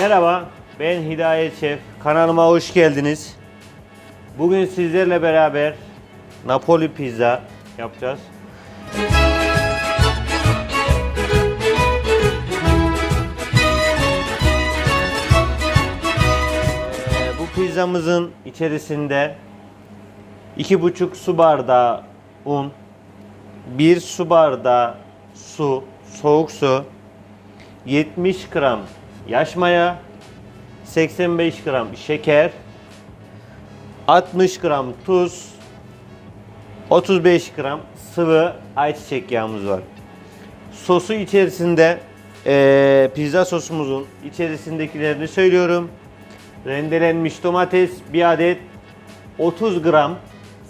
Merhaba, ben Hidayet Şef. Kanalıma hoş geldiniz. Bugün sizlerle beraber Napoli pizza yapacağız. Ee, bu pizzamızın içerisinde 2,5 su bardağı un, 1 su bardağı su, soğuk su, 70 gram yaş maya, 85 gram şeker, 60 gram tuz, 35 gram sıvı ayçiçek yağımız var. Sosu içerisinde eee, pizza sosumuzun içerisindekilerini söylüyorum. Rendelenmiş domates bir adet, 30 gram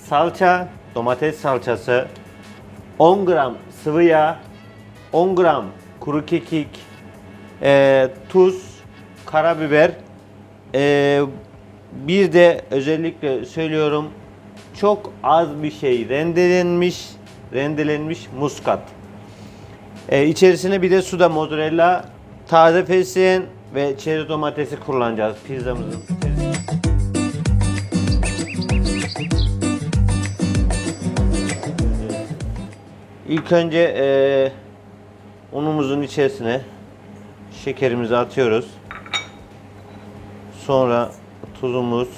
salça, domates salçası, 10 gram sıvı yağ, 10 gram kuru kekik, e, tuz, karabiber, e, bir de özellikle söylüyorum çok az bir şey rendelenmiş, rendelenmiş muskat. E, içerisine bir de suda mozzarella, taze fesleğen ve çeri domatesi kullanacağız pizzamızın. İlk önce e, unumuzun içerisine şekerimizi atıyoruz. Sonra tuzumuz.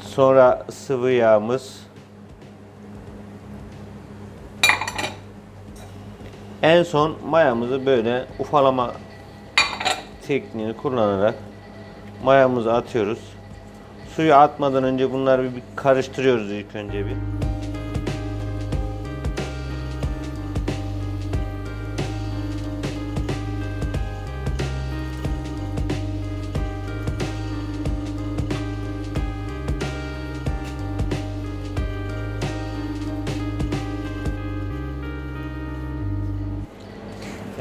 Sonra sıvı yağımız. En son mayamızı böyle ufalama tekniğini kullanarak mayamızı atıyoruz. Suyu atmadan önce bunları bir karıştırıyoruz ilk önce bir.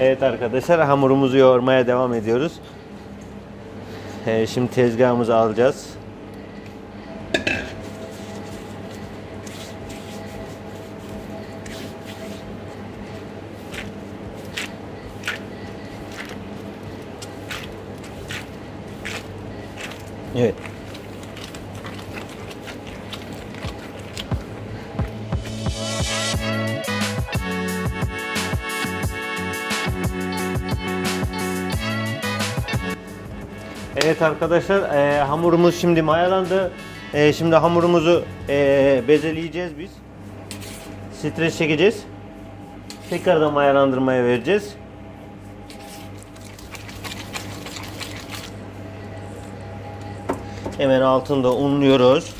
Evet arkadaşlar hamurumuzu yoğurmaya devam ediyoruz. Ee, şimdi tezgahımızı alacağız. Evet. Evet arkadaşlar e, hamurumuz şimdi mayalandı. E, şimdi hamurumuzu e, bezeleyeceğiz biz. Stres çekeceğiz. Tekrardan mayalandırmaya vereceğiz. Hemen altında unluyoruz.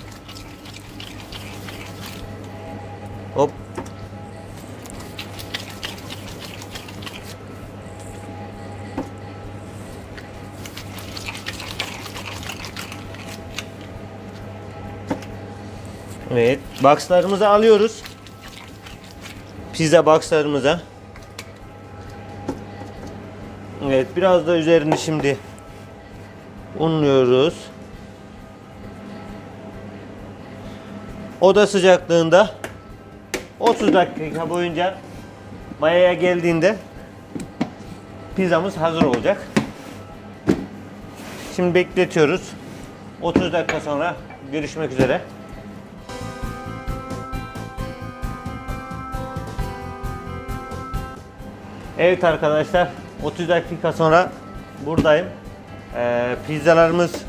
Evet, boxlarımızı alıyoruz. Pizza boxlarımıza. Evet, biraz da üzerini şimdi unluyoruz. Oda sıcaklığında 30 dakika boyunca mayaya geldiğinde pizzamız hazır olacak. Şimdi bekletiyoruz. 30 dakika sonra görüşmek üzere. Evet arkadaşlar 30 dakika sonra buradayım. Ee, pizzalarımız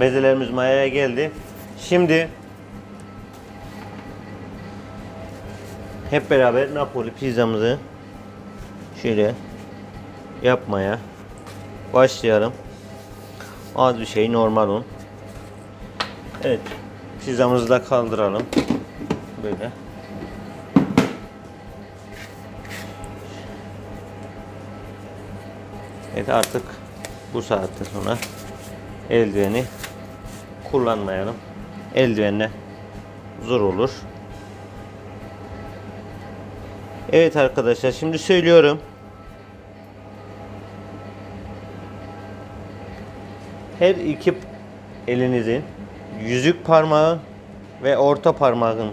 bezelerimiz mayaya geldi. Şimdi hep beraber Napoli pizzamızı şöyle yapmaya başlayalım. Az bir şey normal un. Evet pizzamızı da kaldıralım. Böyle. Evet artık bu saatte sonra eldiveni kullanmayalım. Eldivenle zor olur. Evet arkadaşlar şimdi söylüyorum. Her iki elinizin yüzük parmağı ve orta parmağın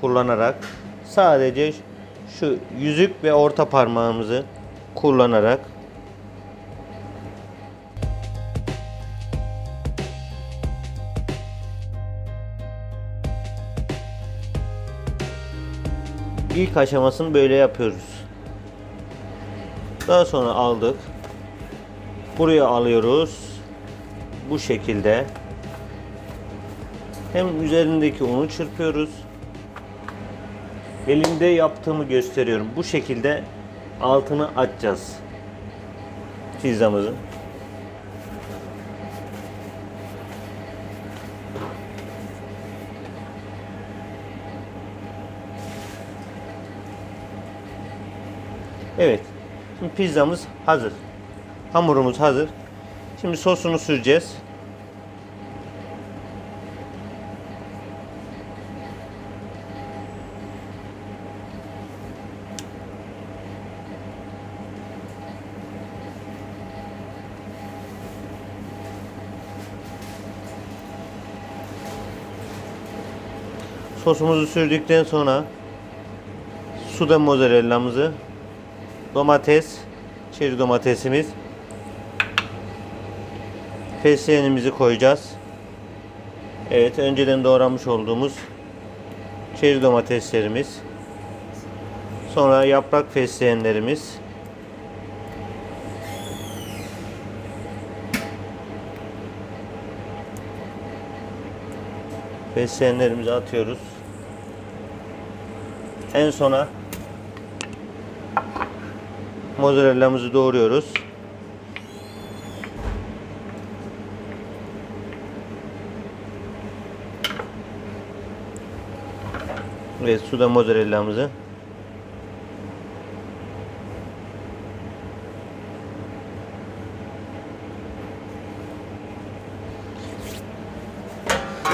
kullanarak sadece şu yüzük ve orta parmağımızı kullanarak ilk aşamasını böyle yapıyoruz. Daha sonra aldık. Buraya alıyoruz. Bu şekilde. Hem üzerindeki unu çırpıyoruz. Elimde yaptığımı gösteriyorum. Bu şekilde altını açacağız. Pizzamızın. Evet. Şimdi pizzamız hazır. Hamurumuz hazır. Şimdi sosunu süreceğiz. Sosumuzu sürdükten sonra suda mozzarellamızı domates, çeri domatesimiz, fesleğenimizi koyacağız. Evet, önceden doğramış olduğumuz çeri domateslerimiz. Sonra yaprak fesleğenlerimiz. Fesleğenlerimizi atıyoruz. En sona mozzarellamızı doğruyoruz. Ve suda mozzarellamızı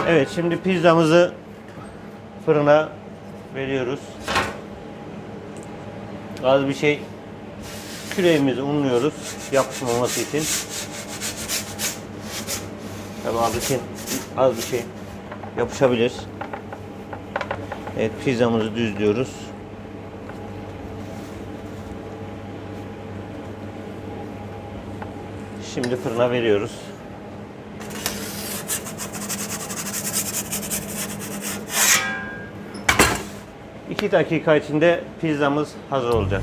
Evet şimdi pizzamızı fırına veriyoruz. Az bir şey küreğimizi unluyoruz yapışmaması için. Tabi az bir şey, az bir şey yapışabilir. Evet pizzamızı düzlüyoruz. Şimdi fırına veriyoruz. İki dakika içinde pizzamız hazır olacak.